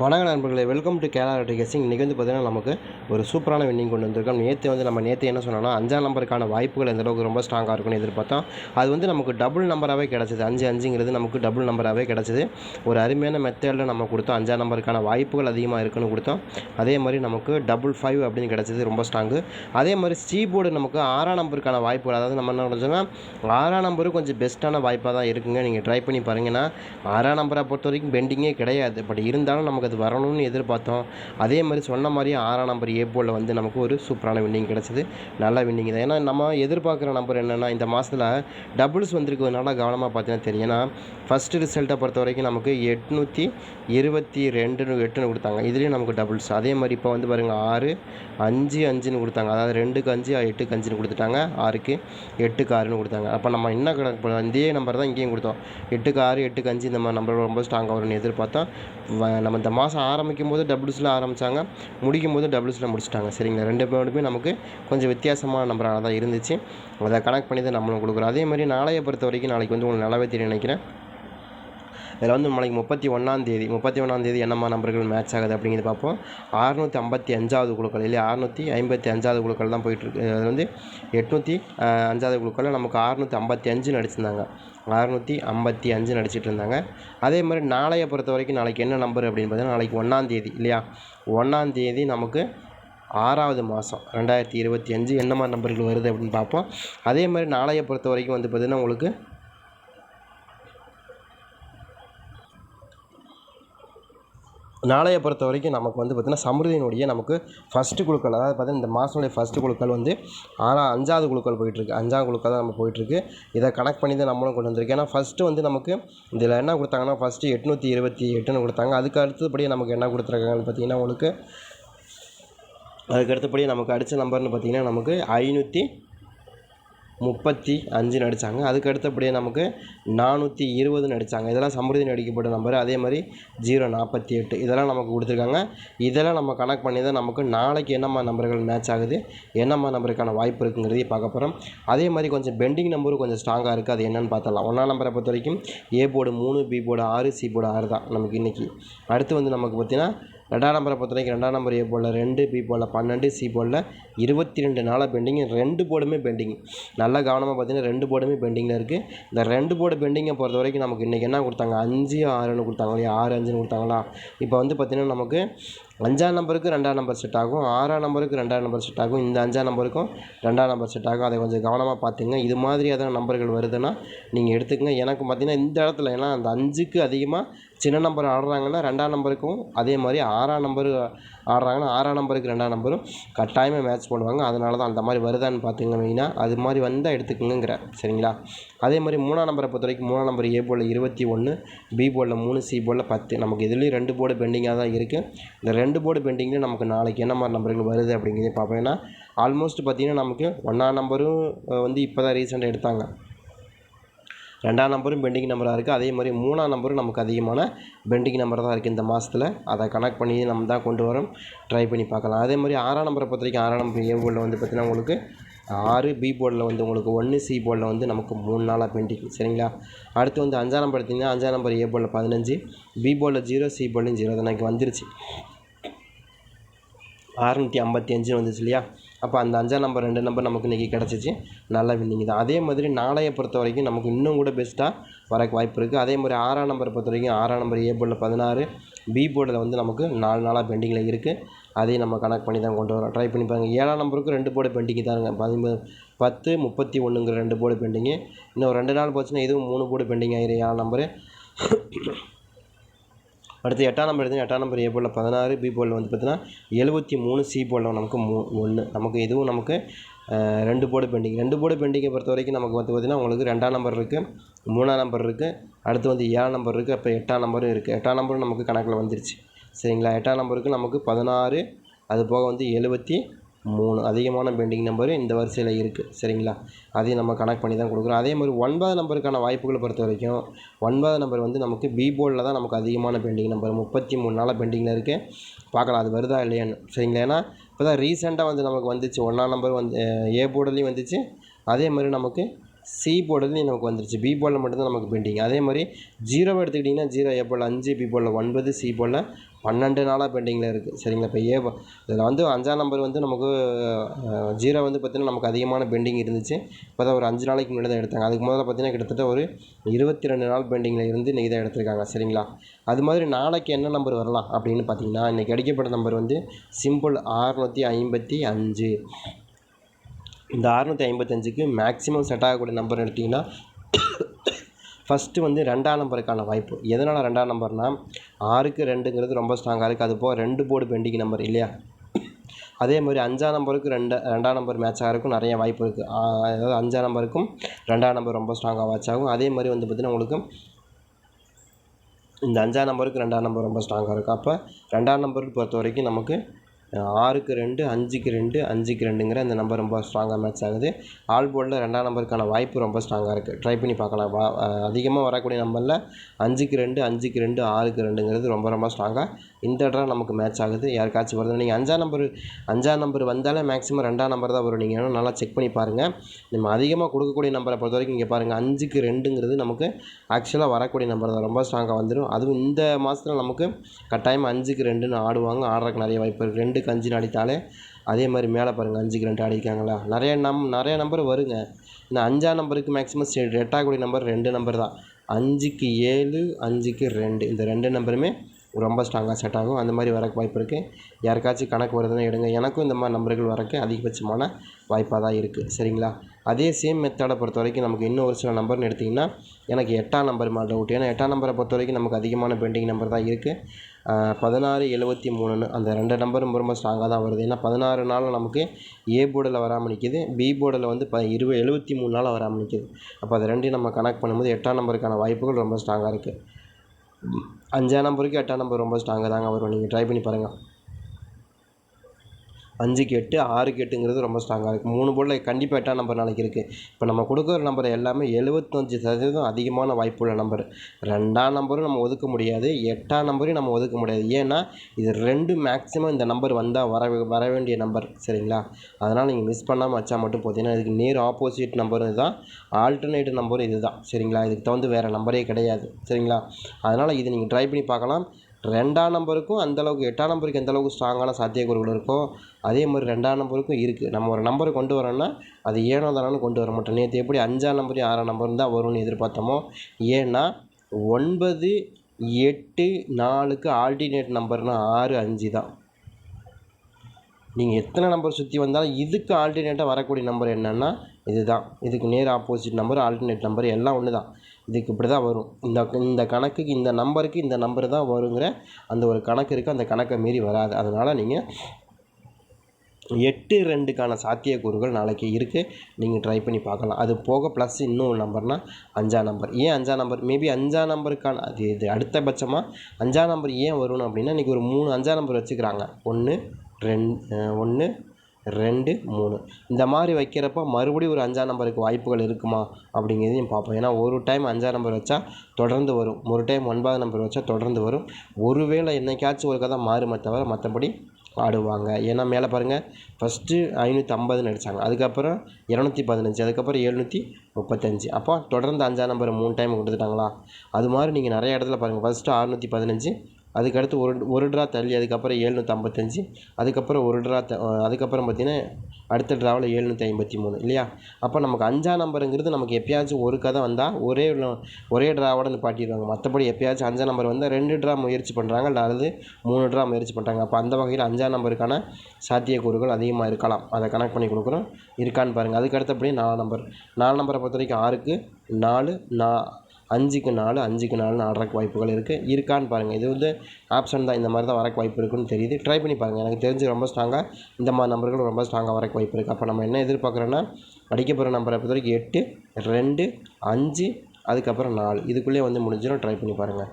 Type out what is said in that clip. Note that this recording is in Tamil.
வணக்க நண்பர்களே வெல்கம் டு கேரளா ரெட்டி கேசிங் இன்றைக்கி வந்து பார்த்திங்கன்னா நமக்கு ஒரு சூப்பரான வின்னிங் கொண்டு வந்திருக்கோம். நேற்று வந்து நம்ம நேற்று என்ன சொன்னோம்னா அஞ்சாம் நம்பருக்கான வாய்ப்புகள் எந்த அளவுக்கு ரொம்ப ஸ்ட்ராங்காக இருக்கும்னு எதிர்பார்த்தோம். அது வந்து நமக்கு டபுள் நம்பராகவே கிடச்சிது. அஞ்சு அஞ்சுங்கிறது நமக்கு டபுள் நம்பராகவே கிடச்சிது. ஒரு அருமையான மெத்தேடில் நம்ம கொடுத்தோம். அஞ்சாம் நம்பருக்கான வாய்ப்புகள் அதிகமாக இருக்குன்னு கொடுத்தோம். அதே மாதிரி நமக்கு டபுள் ஃபைவ் அப்படின்னு கிடச்சிது ரொம்ப ஸ்ட்ராங்கு அதே மாதிரி சி போர்டு நமக்கு ஆறாம் நம்பருக்கான வாய்ப்புகள் அதாவது நம்ம என்ன நினச்சோன்னா ஆறாம் நம்பரும் கொஞ்சம் பெஸ்ட்டான வாய்ப்பாக தான் இருக்குங்க. நீங்கள் ட்ரை பண்ணி பாருங்கன்னா ஆறாம் நம்பரை பொறுத்த வரைக்கும் பெண்டிங்கே கிடையாது. பட் இருந்தாலும் நமக்கு அது வரணும்னு எதிர்பார்த்தோம். அதே மாதிரி சொன்ன மாதிரியே ஆறாம் நம்பர் ஏ போலில் வந்து நமக்கு ஒரு சூப்பரான வின்னிங் கிடச்சிது. நல்ல வின்னிங் தான். ஏன்னா நம்ம எதிர்பார்க்குற நம்பர் என்னென்னா இந்த மாதத்தில் டபுள்ஸ் வந்திருக்கிறதுனால கவனமாக பார்த்தீங்கன்னா தெரியும். ஏன்னா ஃபஸ்ட்டு ரிசல்ட்டை பொறுத்த வரைக்கும் நமக்கு எட்நூற்றி இருபத்தி ரெண்டுன்னு எட்டுன்னு கொடுத்தாங்க. இதுலேயும் நமக்கு டபுள்ஸ் அதே மாதிரி இப்போ வந்து பாருங்கள் ஆறு அஞ்சு அஞ்சுன்னு கொடுத்தாங்க. அதாவது ரெண்டுக்கு அஞ்சு எட்டுக்கு அஞ்சுன்னு கொடுத்துட்டாங்க. ஆறுக்கு எட்டுக்கு ஆறுன்னு கொடுத்தாங்க. அப்போ நம்ம என்ன கணக்கு பண்ணோம் இதே நம்பர் தான் இங்கேயும் கொடுத்தோம். எட்டுக்கு ஆறு எட்டுக்கு அஞ்சு இந்த மாதிரி நம்பர் ரொம்ப ஸ்ட்ராங்காக வரும்னு எதிர்பார்த்தோம். நம்ம இந்த மாதம் ஆரம்பிக்கும் போது டபுள்ஸில் ஆரம்பித்தாங்க முடிக்கும் போது டபுள்ஸில் முடிச்சிட்டாங்க. சரிங்களா? ரெண்டு பேருமே நமக்கு கொஞ்சம் வித்தியாசமான நம்பராக தான் இருந்துச்சு. அதை கனெக்ட் பண்ணி தான் நம்மளும் கொடுக்குறோம். அதே மாதிரி நாளைய பொறுத்த வரைக்கும் நாளைக்கு வந்து உங்களுக்கு நல்லாவே தெரியும் நினைக்கிறேன். இதில் வந்து நாளைக்கு முப்பத்தி ஒன்றாந்தேதி முப்பத்தி ஒன்றாந்தேதி என்னம்மா நம்பர்கள் மேட்ச் ஆகுது அப்படிங்கிறது பார்ப்போம். அறுநூற்றி ஐம்பத்தி அஞ்சாவது குழுக்கள் இல்லையா? அறுநூற்றி ஐம்பத்தி அஞ்சாவது குழுக்கள் தான் போயிட்டுருக்கு. அது வந்து எட்நூற்றி அஞ்சாவது குழுக்களில் நமக்கு அறுநூற்றி ஐம்பத்தி அஞ்சு நடிச்சிருந்தாங்க அறுநூற்றி ஐம்பத்தி அஞ்சு நடிச்சிட்டு இருந்தாங்க அதே மாதிரி நாளைய பொறுத்த வரைக்கும் நாளைக்கு என்ன நம்பர் அப்படின்னு பார்த்தீங்கன்னா நாளைக்கு ஒன்றாந்தேதி இல்லையா? ஒன்றாந்தேதி நமக்கு ஆறாவது மாதம் ரெண்டாயிரத்தி இருபத்தி அஞ்சு. என்ன மாதிரி நம்பர்கள் வருது அப்படின்னு பார்ப்போம். அதே மாதிரி நாளைய பொறுத்த வரைக்கும் வந்து பார்த்திங்கன்னா உங்களுக்கு நாளைய பொறுத்த வரைக்கும் நமக்கு வந்து பார்த்திங்கன்னா சமிருதியினுடைய நமக்கு ஃபஸ்ட்டு குழுக்கள் அதாவது பார்த்தீங்கன்னா இந்த மாதனுடைய ஃபஸ்ட்டு குழுக்கள் வந்து ஆறா அஞ்சாவது குழுக்கள் போயிட்டுருக்கு. அஞ்சாவது குழுக்கள் தான் நம்ம போயிட்டுருக்கு. இதை கனெக்ட் பண்ணி தான் நம்மளும் கொண்டு வந்திருக்கோம். ஏன்னா ஃபஸ்ட்டு வந்து நமக்கு இதில் என்ன கொடுத்தாங்கன்னா ஃபஸ்ட்டு எட்நூற்றி இருபத்தி எட்டுன்னு கொடுத்தாங்க. அதுக்கு அடுத்தபடியே நமக்கு என்ன கொடுத்துருக்காங்கன்னு பார்த்தீங்கன்னா உங்களுக்கு அதுக்கு அடுத்தபடியே நமக்கு அடித்த நம்பர்னு பார்த்தீங்கன்னா நமக்கு ஐநூற்றி முப்பத்தி அஞ்சு நடித்தாங்க அதுக்கு அடுத்தபடியே நமக்கு நானூற்றி இருபது நடித்தாங்க இதெல்லாம் சமிருதி நடிக்கப்பட்ட நம்பர். அதே மாதிரி ஜீரோ நாற்பத்தி எட்டு. இதெல்லாம் நமக்கு கொடுத்துருக்காங்க. இதெல்லாம் நம்ம கனெக்ட் பண்ணி தான் நமக்கு நாளைக்கு என்னம்மா நம்பர்கள் மேட்ச் ஆகுது என்னம்மா நம்பருக்கான வாய்ப்பு இருக்குங்கிறதையும் பார்க்க போகிறோம் அதே மாதிரி கொஞ்சம் பெண்டிங் நம்பரும் கொஞ்சம் ஸ்ட்ராங்காக இருக்குது அது என்னென்னு பார்த்தலாம் ஒன்றாம் நம்பரை பொறுத்த வரைக்கும் ஏ போர்டு மூணு பி போர்டு ஆறு சி போர்டு ஆறு தான் நமக்கு இன்றைக்கி அடுத்து வந்து நமக்கு பார்த்திங்கன்னா ரெண்டாம் நம்பரை பொறுத்த வரைக்கும் ரெண்டாம் நம்பர் ஏ போலில் ரெண்டு பி போலில் பன்னெண்டு சி போலில் இருபத்தி ரெண்டு நாளாக பெண்டிங் ரெண்டு போர்டுமே பெண்டிங் நல்லா கவனமாக பார்த்தீங்கன்னா ரெண்டு போர்டுமே பெண்டிங்கில் இருக்குது இந்த ரெண்டு போர்டு பெண்டிங்கை பொறுத்த வரைக்கும் நமக்கு இன்றைக்கி என்ன கொடுத்தாங்க? அஞ்சு ஆறுன்னு கொடுத்தாங்க இல்லையா? ஆறு அஞ்சுன்னு கொடுத்தாங்களா? இப்போ வந்து பார்த்திங்கன்னா நமக்கு அஞ்சாம் நம்பருக்கு ரெண்டாம் நம்பர் செட் ஆகும். ஆறாம் நம்பருக்கு ரெண்டாம் நம்பர் செட் ஆகும். இந்த அஞ்சாம் நம்பருக்கும் ரெண்டாம் நம்பர் செட் ஆகும். அதை கொஞ்சம் கவனமாக பார்த்துங்க இது மாதிரியான நம்பர்கள் வருதுன்னா நீங்கள் எடுத்துக்கங்க. எனக்கு பார்த்தீங்கன்னா இந்த இடத்துல ஏன்னா அந்த அஞ்சுக்கு அதிகமாக சின்ன நம்பர் ஆடுறாங்கன்னா ரெண்டாம் நம்பருக்கும் அதே மாதிரி ஆறாம் நம்பரு ஆடுறாங்கன்னா ஆறாம் நம்பருக்கு ரெண்டாம் நம்பரும் கட்டாயமாக மேட்ச் பண்ணுவாங்க அதனால தான் அந்த மாதிரி வருதான்னு பார்த்துங்க மெயினாக அது மாதிரி வந்தால் எடுத்துக்கோங்கிற சரிங்களா? அதே மாதிரி மூணாம் நம்பரை பொறுத்த வரைக்கும் மூணாம் நம்பர் ஏ போலில் இருபத்தி ஒன்று பி போலில் மூணு சி போலில் பத்து. நமக்கு இதுலேயும் ரெண்டு போர்டு பெண்டிங்காக தான் இருக்குது இந்த ரெண்டு போர்டு பெண்டிங்கில் நமக்கு நாளைக்கு என்ன மாதிரி நம்பர்கள் வருது அப்படிங்கிறத பார்ப்போம். ஏன்னா ஆல்மோஸ்ட் பார்த்திங்கன்னா நமக்கு ஒன்றாம் நம்பரும் வந்து இப்போ தான் ரீசெண்டாக எடுத்தாங்க. ரெண்டாம் நம்பரும் பெண்டிங் நம்பராக இருக்குது. அதே மாதிரி மூணாம் நம்பரும் நமக்கு அதிகமான பெண்டிங் நம்பர் தான் இருக்குது இந்த மாதத்தில் அதை கனெக்ட் பண்ணி நம்ம தான் கொண்டு வரோம். ட்ரை பண்ணி பார்க்கலாம். அதே மாதிரி ஆறாம் நம்பரை பொறுத்த வரைக்கும் ஆறாம் நம்பர் ஏ போர்டில் வந்து பார்த்திங்கன்னா உங்களுக்கு ஆறு பி போர்டில் வந்து உங்களுக்கு ஒன்று சி போர்டில் வந்து நமக்கு மூணு நாளாக பெண்டிங். சரிங்களா? அடுத்து வந்து அஞ்சாம் நம்பர் எடுத்திங்கன்னா அஞ்சாம் நம்பர் ஏ போர்டில் பதினஞ்சு பி போர்டில் ஜீரோ சி போர்டிலும் ஜீரோ தான். எனக்கு வந்துருச்சு. அறநூற்றி ஐம்பத்தி அஞ்சு வந்துச்சு இல்லையா? அப்போ அந்த அஞ்சாம் நம்பர் ரெண்டு நம்பர் நமக்கு இன்றைக்கி கிடச்சிச்சு. நல்ல வின்னிங் தான். அதே மாதிரி நாளையை பொறுத்த வரைக்கும் நமக்கு இன்னும் கூட பெஸ்ட்டாக வரக்கு வாய்ப்பு இருக்குது அதே மாதிரி ஆறாம் நம்பரை பொறுத்த வரைக்கும் ஆறாம் நம்பர் ஏ போர்டில் பதினாறு பி போர்டில் வந்து நமக்கு நாலு நாளாக பெண்டிங்கில் இருக்குது அதையும் நம்ம கனெக்ட் பண்ணி தான் கொண்டு வரோம் ட்ரை பண்ணி பாருங்கள் ஏழாம் நம்பருக்கு ரெண்டு போர்டு பெண்டிங் தானுங்க பதிமூ பத்து முப்பத்தி ஒன்றுங்கிற ரெண்டு போர்டு பெண்டிங்கு இன்னும் ரெண்டு நாள் போச்சுன்னா இதுவும் மூணு போர்டு பெண்டிங் ஆயிரும். ஏழாம் நம்பரு அடுத்து எட்டாம் நம்பர் எடுத்து எட்டாம் நம்பர் ஏ போலில் பதினாறு பி போலில் வந்து பார்த்தீங்கன்னா எழுபத்தி மூணு சி போலில் நமக்கு மூ ஒன்று. நமக்கு இதுவும் நமக்கு ரெண்டு போர்டு பெண்டிங் ரெண்டு போர்டு பெண்டிங்கை பொறுத்த வரைக்கும் நமக்கு வந்து பார்த்திங்கன்னா உங்களுக்கு ரெண்டாம் நம்பர் இருக்குது மூணாம் நம்பர் இருக்குது அடுத்து வந்து ஏழாம் நம்பர் இருக்குது அப்போ எட்டாம் நம்பரும் இருக்குது எட்டாம் நம்பரும் நமக்கு கணக்கில் வந்துருச்சு. சரிங்களா? எட்டாம் நம்பருக்கு நமக்கு பதினாறு அது போக வந்து எழுபத்தி மூணு அதிகமான பெண்டிங் நம்பரும் இந்த வரிசையில் இருக்குது சரிங்களா? அதையும் நம்ம கனெக்ட் பண்ணி தான் கொடுக்குறோம். அதே மாதிரி ஒன்பது நம்பருக்கான வாய்ப்புகளை பொறுத்த வரைக்கும் ஒன்பது நம்பர் வந்து நமக்கு பி போர்டில் தான் நமக்கு அதிகமான பெண்டிங் நம்பர் முப்பத்தி மூணு நாளாக பெண்டிங்கில் இருக்குது பார்க்கலாம் அது வருதா இல்லையான்னு. சரிங்களா? ஏன்னா இப்போ தான் ரீசெண்டாக வந்து நமக்கு வந்துச்சு. ஒன்றாம் நம்பர் வந்து ஏ போர்டுலேயும் வந்துச்சு. அதே மாதிரி நமக்கு சி போர்டுலேயும் நமக்கு வந்துருச்சு. பி போர்டில் மட்டும்தான் நமக்கு பெண்டிங் அதே மாதிரி ஜீரோவை எடுத்துக்கிட்டிங்கன்னா ஜீரோ ஏ போர்டில் அஞ்சு பி போர்டில் ஒன்பது சி போர்டில் பன்னெண்டு நாளாக பெண்டிங்கில் இருக்குது சரிங்களா? இப்போ ஏ இதில் வந்து அஞ்சாம் நம்பர் வந்து நமக்கு ஜீரோ வந்து பார்த்திங்கன்னா நமக்கு அதிகமான பெண்டிங் இருந்துச்சு. இப்போ தான் ஒரு அஞ்சு நாளைக்கு முன்னாடி தான் எடுத்தாங்க. அதுக்கு முதல்ல பார்த்திங்கன்னா கிட்டத்தட்ட ஒரு இருபத்தி ரெண்டு நாள் பெண்டிங்கில் இருந்து இன்றைக்கி தான் எடுத்திருக்காங்க. சரிங்களா? அது மாதிரி நாளைக்கு என்ன நம்பர் வரலாம் அப்படின்னு பார்த்தீங்கன்னா இன்றைக்கி அடிக்கப்பட்ட நம்பர் வந்து சிம்பிள் ஆறுநூற்றி ஐம்பத்தி அஞ்சு. இந்த அறுநூற்றி ஐம்பத்தஞ்சுக்கு மேக்ஸிமம் செட் ஆகக்கூடிய நம்பர் எடுத்திங்கன்னா ஃபஸ்ட்டு வந்து ரெண்டாம் நம்பருக்கான வாய்ப்பு. எதனால் ரெண்டாம் நம்பர்னால் ஆறுக்கு ரெண்டுங்கிறது ரொம்ப ஸ்ட்ராங்காக இருக்குது அது போக ரெண்டு போர்டு பெண்டிங் நம்பர் இல்லையா? அதே மாதிரி அஞ்சாம் நம்பருக்கு ரெண்டு ரெண்டாம் நம்பர் மேட்ச் ஆகிறதுக்கும் நிறைய வாய்ப்பு இருக்குது அதாவது அஞ்சாம் நம்பருக்கும் ரெண்டாம் நம்பர் ரொம்ப ஸ்ட்ராங்காக மேட்ச் ஆகும். அதே மாதிரி வந்து பார்த்திங்கன்னா உங்களுக்கு இந்த அஞ்சாம் நம்பருக்கு ரெண்டாம் நம்பர் ரொம்ப ஸ்ட்ராங்காக இருக்கும் அப்போ ரெண்டாம் நம்பருக்கு பொறுத்த வரைக்கும் நமக்கு ஆறுக்கு ரெண்டு அஞ்சுக்கு ரெண்டு அஞ்சுக்கு ரெண்டுங்கிற அந்த நம்பர் ரொம்ப ஸ்ட்ராங்காக மேட்ச் ஆகுது. ஆல் போர்டில் ரெண்டாம் நம்பருக்கான வாய்ப்பு ரொம்ப ஸ்ட்ராங்காக இருக்குது ட்ரை பண்ணி பார்க்கலாம். வா அதிகமாக வரக்கூடிய நம்பரில் அஞ்சுக்கு ரெண்டு அஞ்சுக்கு ரெண்டு ஆறுக்கு ரெண்டுங்கிறது ரொம்ப ரொம்ப ஸ்ட்ராங்காக இந்த ட்ரா நமக்கு மேட்ச் ஆகுது. யாருக்காச்சும் வருது நீங்கள் அஞ்சாம் நம்பர் அஞ்சாம் நம்பர் வந்தாலே மேக்ஸிமம் ரெண்டாம் நம்பர் தான் வரும். நீங்கள் நல்லா செக் பண்ணி பாருங்கள் நம்ம அதிகமாக கொடுக்கக்கூடிய நம்பரை பொறுத்த வரைக்கும் இங்கே பாருங்கள் அஞ்சுக்கு ரெண்டுங்கிறது நமக்கு ஆக்சுவலாக வரக்கூடிய நம்பர் தான். ரொம்ப ஸ்ட்ராங்காக வந்துடும் அதுவும் இந்த மாதத்தில் நமக்கு கட்டாயம் அஞ்சுக்கு ரெண்டுன்னு ஆடுவாங்க. ஆடுறதுக்கு நிறைய வாய்ப்பு இருக்குது ரெண்டு ரெண்டுக்கு அஞ்சுன்னு அடித்தாலே அதே மாதிரி மேலே பாருங்கள் அஞ்சுக்கு ரெண்டு அடிக்காங்களா நிறைய நம் நிறைய நம்பர் வருங்க. இந்த அஞ்சாம் நம்பருக்கு மேக்ஸிமம் எட்டாகக்கூடிய நம்பர் ரெண்டு நம்பர் தான். அஞ்சுக்கு ஏழு அஞ்சுக்கு ரெண்டு. இந்த ரெண்டு நம்பருமே ரொம்ப ஸ்ட்ராங்காக செட் ஆகும். அந்த மாதிரி வரக்கு வாய்ப்பு இருக்குது யாருக்காச்சும் கணக்கு வருதுன்னா எடுங்க. எனக்கும் இந்த மாதிரி நம்பர்கள் வரக்கு அதிகபட்சமான வாய்ப்பாக தான் இருக்குது சரிங்களா? அதே சேம் மெத்தடை பொறுத்த வரைக்கும் நமக்கு இன்னும் ஒரு சில நம்பர்னு எடுத்திங்கன்னா எனக்கு எட்டாம் நம்பர் மாதிரி டவுட் ஏன்னா எட்டாம் நம்பரை பொறுத்த வரைக்கும் நமக்கு அதிகமான பெண்டிங் நம்பர் தான் இருக்குது பதினாறு எழுபத்தி மூணுன்னு அந்த ரெண்டு நம்பரும் ரொம்ப ஸ்ட்ராங்காக தான் வருது. ஏன்னா பதினாறு நாளில் நமக்கு ஏ போர்டில் வராமல் நிற்கிது பி போர்டில் வந்து ப இருபது எழுபத்தி மூணு நாளில் வராமல் நிற்கிது அப்போ அதை ரெண்டையும் நம்ம கனெக்ட் பண்ணும்போது எட்டாம் நம்பருக்கான வாய்ப்புகள் ரொம்ப ஸ்ட்ராங்காக இருக்குது அஞ்சாம் நம்பருக்கு எட்டாம் நம்பர் ரொம்ப ஸ்ட்ராங்காக தாங்க வரும். நீங்கள் ட்ரை பண்ணி பாருங்கள் அஞ்சுக்கு எட்டு ஆறுக்கு எட்டுங்கிறது ரொம்ப ஸ்ட்ராங்காக இருக்குது மூணு போர்டில் கண்டிப்பாக எட்டாம் நம்பர் நாளைக்கு இருக்குது இப்போ நம்ம கொடுக்குற நம்பர் எல்லாமே எழுபத்தஞ்சி சதவீதம் அதிகமான வாய்ப்புள்ள நம்பர் ரெண்டாம் நம்பரும் நம்ம ஒதுக்க முடியாது. எட்டாம் நம்பரையும் நம்ம ஒதுக்க முடியாது. ஏன்னா இது ரெண்டு மேக்ஸிமம் இந்த நம்பர் வந்தால் வர வர வேண்டிய நம்பர் சரிங்களா? அதனால் நீங்கள் மிஸ் பண்ணாமல் வச்சா மட்டும் பார்த்தீங்கன்னா இதுக்கு நேர் ஆப்போசிட் நம்பரும் இதுதான். ஆல்டர்னேட்டிவ் நம்பரும் இதுதான் சரிங்களா? இதுக்கு தகுந்து வேறு நம்பரே கிடையாது சரிங்களா? அதனால் இது நீங்கள் ட்ரை பண்ணி பார்க்கலாம். ரெண்டாம் நம்பருக்கும் அந்தளவுக்கு எட்டாம் நம்பருக்கு எந்தளவுக்கு ஸ்ட்ராங்கான சாத்தியக்கூறுகள் இருக்கோ அதே மாதிரி ரெண்டாம் நம்பருக்கும் இருக்குது நம்ம ஒரு நம்பரை கொண்டு வரோன்னா அது ஏனோ தானு கொண்டு வர மாட்டோம். நேற்று எப்படி அஞ்சாம் நம்பரையும் ஆறாம் நம்பரும் தான் வரும்னு எதிர்பார்த்தோமோ ஏன்னா ஒன்பது எட்டு நாலுக்கு ஆல்டினேட் நம்பர்னா ஆறு அஞ்சு தான். நீங்கள் எத்தனை நம்பர் சுற்றி வந்தாலும் இதுக்கு ஆல்டர்னேட்டாக வரக்கூடிய நம்பர் என்னென்னா இதுதான். இதுக்கு நேர் ஆப்போசிட் நம்பர் ஆல்டர்னேட் நம்பர் எல்லாம் ஒன்று தான் இதுக்கு இப்படி தான் வரும். இந்த இந்த கணக்குக்கு இந்த நம்பருக்கு இந்த நம்பர் தான் வருங்கிற அந்த ஒரு கணக்கு இருக்குது அந்த கணக்கை மீறி வராது. அதனால் நீங்கள் எட்டு ரெண்டுக்கான சாத்தியக்கூறுகள் நாளைக்கு இருக்குது நீங்கள் ட்ரை பண்ணி பார்க்கலாம். அது போக ப்ளஸ் இன்னொரு நம்பர்னால் அஞ்சா நம்பர் ஏன் அஞ்சாம் நம்பர் மேபி அஞ்சாம் நம்பருக்கான அது இது அடுத்தபட்சமாக அஞ்சாம் நம்பர் ஏன் வரணும் அப்படின்னா இன்றைக்கி ஒரு மூணு அஞ்சா நம்பர் வச்சுக்கிறாங்க. ஒன்று ரெண் ஒன்று ரெண்டு மூணு. இந்த மாதிரி வைக்கிறப்ப மறுபடியும் ஒரு அஞ்சாம் நம்பருக்கு வாய்ப்புகள் இருக்குமா அப்படிங்கிறதையும் பார்ப்போம். ஏன்னா ஒரு டைம் அஞ்சாம் நம்பர் வச்சா தொடர்ந்து வரும். ஒரு டைம் ஒன்பதாம் நம்பர் வச்சா தொடர்ந்து வரும். ஒருவேளை என்னைக்காச்சும் ஒரு கதை மாறுமே தவிர மற்றபடி ஆடுவாங்க. ஏன்னா மேலே பாருங்கள் ஃபஸ்ட்டு ஐநூற்றி ஐம்பதுன்னு அடித்தாங்க அதுக்கப்புறம் இரநூத்தி பதினஞ்சு அதுக்கப்புறம் எழுநூற்றி முப்பத்தஞ்சு அப்போ தொடர்ந்து அஞ்சாம் நம்பர் மூணு டைம் கொடுத்துட்டாங்களா அது மாதிரி நீங்கள் நிறைய இடத்துல பாருங்கள் ஃபஸ்ட்டு அறுநூற்றி பதினஞ்சு அதுக்கடுத்து ஒரு ஒரு ட்ரா தள்ளி அதுக்கப்புறம் ஏழ்நூற்றி ஐம்பத்தஞ்சு அதுக்கப்புறம் ஒரு ட்ரா த அதுக்கப்புறம் பார்த்திங்கன்னா அடுத்த ட்ராவில் ஏழ்நூற்றி ஐம்பத்தி மூணு இல்லையா? அப்போ நமக்கு அஞ்சாம் நம்பருங்கிறது நமக்கு எப்பயாச்சும் ஒரு கதை வந்தால் ஒரே ஒரே ட்ராவோட நிப்பாட்டிடுவாங்க. மற்றபடி எப்பயாச்சும் அஞ்சா நம்பர் வந்தால் ரெண்டு ட்ரா முயற்சி பண்ணுறாங்க அல்லது மூணு ட்ரா முயற்சி பண்ணுறாங்க அப்போ அந்த வகையில் அஞ்சாம் நம்பருக்கான சாத்தியக்கூறுகள் அதிகமாக இருக்கலாம். அதை கனெக்ட் பண்ணி கொடுக்குறோம். இருக்கான்னு பாருங்கள் அதுக்கு அடுத்தபடி நாலு நம்பர் நாலு நம்பரை பொறுத்த வரைக்கும் ஆறுக்கு நாலு நா அஞ்சுக்கு நாலு அஞ்சுக்கு நாலுன்னு ஆடுறக்கு வாய்ப்புகள் இருக்குது இருக்கான்னு பாருங்கள் இது வந்து ஆப்ஷன் தான். இந்த மாதிரி தான் வரக்கு வாய்ப்பு இருக்குன்னு தெரியுது. ட்ரை பண்ணி பாருங்கள் எனக்கு தெரிஞ்சு ரொம்ப ஸ்ட்ராங்காக இந்த மாதிரி நம்பர்கள் ரொம்ப ஸ்ட்ராங்காக வரக்கு வாய்ப்பு இருக்குது அப்போ நம்ம என்ன எதிர்பார்க்குறோன்னா அடிக்க போகிற நம்பரை பொறுத்த வரைக்கும் எட்டு ரெண்டு அஞ்சு அதுக்கப்புறம் நாலு. இதுக்குள்ளேயே வந்து முடிஞ்சிடும். ட்ரை பண்ணி பாருங்கள்